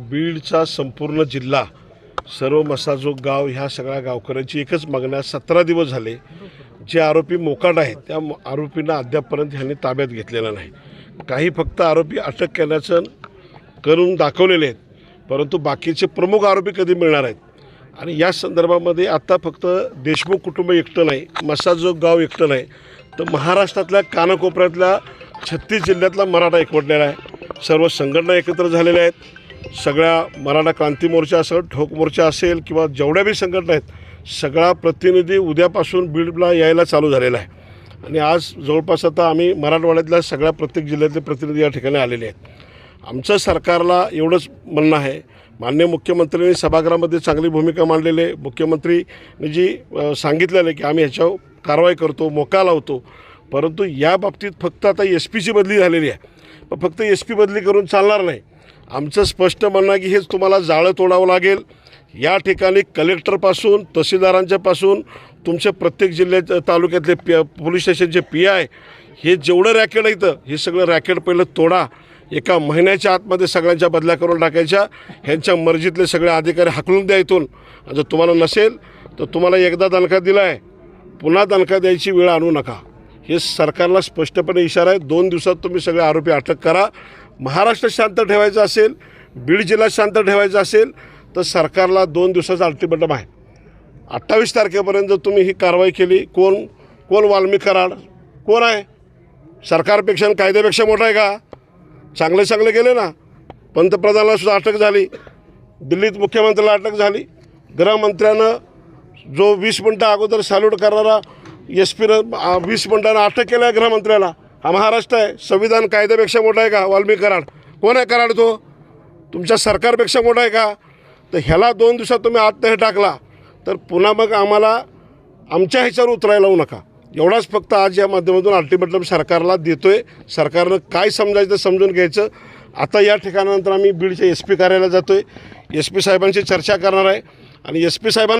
बीडचा संपूर्ण जिल्हा सर्व मसाजोग गाव ह्या सगळ्या गावकऱ्यांची एकच मागण्या सतरा दिवस झाले. जे आरोपी मोकाट आहेत त्या आरोपींना अद्यापपर्यंत ह्यांनी ताब्यात घेतलेला नाही. काही फक्त आरोपी अटक केल्याचं करून दाखवलेले आहेत परंतु बाकीचे प्रमुख आरोपी कधी मिळणार आहेत? आणि या संदर्भामध्ये आत्ता फक्त देशमुख कुटुंब एकटं नाही मसाजोग गाव एकटं नाही तर महाराष्ट्रातल्या कानाकोपऱ्यातल्या छत्तीस जिल्ह्यातला मराठा एकवटलेला आहे. सर्व संघटना एकत्र झालेल्या आहेत. सगळ्या मराठा क्रांती मोर्चा असेल ठोक मोर्चा असेल किंवा जेवढ्या बी संघटना आहेत सगळा प्रतिनिधी उद्यापासून बीडला यायला चालू झालेला आहे. आणि आज जवळपास आता आम्ही मराठवाड्यातल्या सगळ्या प्रत्येक जिल्ह्यातले प्रतिनिधी या ठिकाणी आलेले आहेत. आमचं सरकारला एवढंच म्हणणं आहे. मान्य मुख्यमंत्र्यांनी सभागृहामध्ये चांगली भूमिका मांडलेली आहे. मुख्यमंत्रीने जी सांगितलेलं आहे की आम्ही ह्याच्यावर कारवाई करतो मोका लावतो. परंतु या बाबतीत फक्त आता एस पीची बदली झालेली आहे. पण फक्त एस पी बदली करून चालणार नाही. आमचं स्पष्ट म्हणणं आहे की हेच तुम्हाला जाळं तोडावं लागेल. या ठिकाणी कलेक्टरपासून तहसीलदारांच्यापासून तुमचे प्रत्येक जिल्ह्यात तालुक्यातले पी पोलीस स्टेशनचे पी आय हे जेवढं रॅकेट आहे इथं हे सगळं रॅकेट पहिलं तोडा. एका महिन्याच्या आतमध्ये सगळ्यांच्या बदल्या करून टाकायच्या. ह्यांच्या मर्जीतले सगळे अधिकारी हाकलून द्या इथून. जर तुम्हाला नसेल तर तुम्हाला एकदा दणका दिला आहे पुन्हा दणका द्यायची वेळ आणू नका. हे सरकारला स्पष्टपणे इशारा आहे. दोन दिवसात तुम्ही सगळे आरोपी अटक करा. महाराष्ट्र शांत ठेवायचं असेल बीड जिल्हा शांत ठेवायचा असेल तर सरकारला दोन दिवसाचा अल्टिमेटम आहे. अठ्ठावीस तारखेपर्यंत जर तुम्ही ही कारवाई केली कोण कोण वाल्मी कराड? कोण आहे? सरकारपेक्षा आणि कायद्यापेक्षा मोठा आहे का? चांगले चांगले गेले ना. पंतप्रधानाला सुद्धा अटक झाली. दिल्लीत मुख्यमंत्र्याला अटक झाली. गृहमंत्र्यानं जो वीस मिनटं अगोदर सॅल्यूट करणारा एस पीनं वीस मिनटानं अटक केलं आहे गृहमंत्र्याला. हा महाराष्ट्र आहे. संविधान कायद्यापेक्षा मोठा आहे का? वाल्मिक कराड कोण आहे कराड तो? तुमच्या सरकारपेक्षा मोठा आहे का? तर ह्याला दोन दिवसात तुम्ही आत्ता हे टाकला तर पुन्हा मग आम्हाला आमच्या ह्याच्यावर उतरायला लावू नका. एवढाच फक्त आज या माध्यमातून अल्टिमेटम सरकारला देतो आहे सरकारनं काय समजायचं समजून घ्यायचं. आता या ठिकाणानंतर आम्ही बीडच्या एस पी कार्यालय जातो आहे एस पी साहेबांशी चर्चा करणार आहे. आणि एस पी साहेबांना